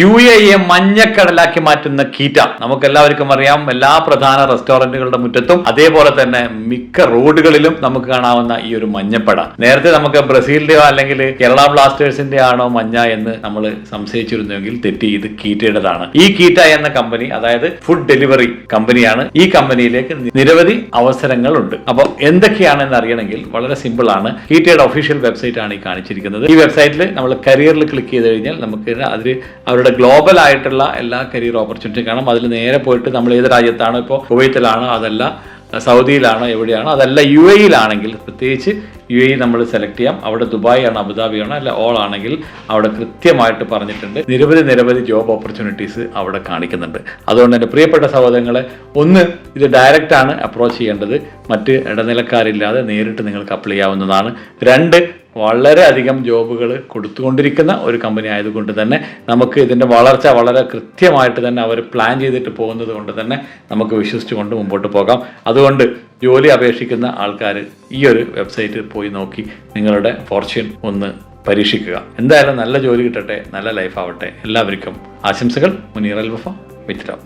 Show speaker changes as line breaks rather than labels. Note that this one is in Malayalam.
യു എ എ മഞ്ഞക്കടലാക്കി മാറ്റുന്ന കീറ്റ. നമുക്ക് എല്ലാവർക്കും അറിയാം എല്ലാ പ്രധാന റെസ്റ്റോറന്റുകളുടെ മുറ്റത്തും അതേപോലെ തന്നെ മിക്ക റോഡുകളിലും നമുക്ക് കാണാവുന്ന ഈ ഒരു മഞ്ഞപ്പട. നേരത്തെ നമുക്ക് ബ്രസീലിന്റെയോ അല്ലെങ്കിൽ കേരള ബ്ലാസ്റ്റേഴ്സിന്റെ ആണോ മഞ്ഞ എന്ന് നമ്മൾ സംശയിച്ചിരുന്നുവെങ്കിൽ തെറ്റി ഇത് കീറ്റയുടേതാണ്. ഈ കീറ്റ എന്ന കമ്പനി അതായത് ഫുഡ് ഡെലിവറി കമ്പനിയാണ് ഈ കമ്പനിയിലേക്ക് നിരവധി അവസരങ്ങൾ അവസരങ്ങളുണ്ട്. അപ്പോൾ എന്തൊക്കെയാണെന്ന് അറിയണമെങ്കിൽ വളരെ സിമ്പിൾ ആണ് കീറ്റയുടെ ഒഫീഷ്യൽ വെബ്സൈറ്റ് ആണ് ഈ കാണിച്ചിരിക്കുന്നത്. ഈ വെബ്സൈറ്റിൽ നമ്മൾ കരിയറിൽ ക്ലിക്ക് ചെയ്ത് കഴിഞ്ഞാൽ നമുക്ക് അതിൽ അവരുടെ ഗ്ലോബൽ ആയിട്ടുള്ള എല്ലാ കരിയർ ഓപ്പർച്യൂണിറ്റി കാണാം അതിൽ നേരെ പോയിട്ട് നമ്മൾ ഏത് രാജ്യത്താണോ? ഇപ്പോൾ കുവൈത്തിലാണോ അതല്ല സൗദിയിലാണോ എവിടെയാണോ? അതല്ല യു എയിലാണെങ്കിൽ പ്രത്യേകിച്ച് യു എ നമ്മൾ സെലക്ട് ചെയ്യാം. അവിടെ ദുബായ് ആണ് അബുദാബി ആണ് അല്ല ഓൾ ആണെങ്കിൽ അവിടെ കൃത്യമായിട്ട് പറഞ്ഞിട്ടുണ്ട്. നിരവധി നിരവധി ജോബ് ഓപ്പർച്യൂണിറ്റീസ് അവിടെ കാണിക്കുന്നുണ്ട്. അതുകൊണ്ട് എന്റെ പ്രിയപ്പെട്ട സഹോദരങ്ങളെ ഒന്ന് ഇത് ഡയറക്റ്റ് ആണ് അപ്രോച്ച് ചെയ്യേണ്ടത്. മറ്റ് ഇടനിലക്കാരില്ലാതെ നേരിട്ട് നിങ്ങൾക്ക് അപ്ലൈ ചെയ്യാവുന്നതാണ്. രണ്ട് വളരെയധികം ജോബുകൾ കൊടുത്തുകൊണ്ടിരിക്കുന്ന ഒരു കമ്പനി ആയതുകൊണ്ട് തന്നെ നമുക്ക് ഇതിന്റെ വളർച്ച വളരെ കൃത്യമായിട്ട് തന്നെ അവർ പ്ലാൻ ചെയ്തിട്ട് പോകുന്നത് കൊണ്ട് തന്നെ നമുക്ക് വിശ്വസിച്ചുകൊണ്ട് മുമ്പോട്ട് പോകാം. അതുകൊണ്ട് ജോലി അപേക്ഷിക്കുന്ന ആൾക്കാർ ഈ ഒരു വെബ്സൈറ്റ് പോയി നോക്കി നിങ്ങളുടെ ഫോർച്യൂൺ ഒന്ന് പരീക്ഷിക്കുക. എന്തായാലും നല്ല ജോലി കിട്ടട്ടെ നല്ല ലൈഫ് ആവട്ടെ. എല്ലാവർക്കും ആശംസകൾ. മുനീർ അൽബഫ വിത്രാം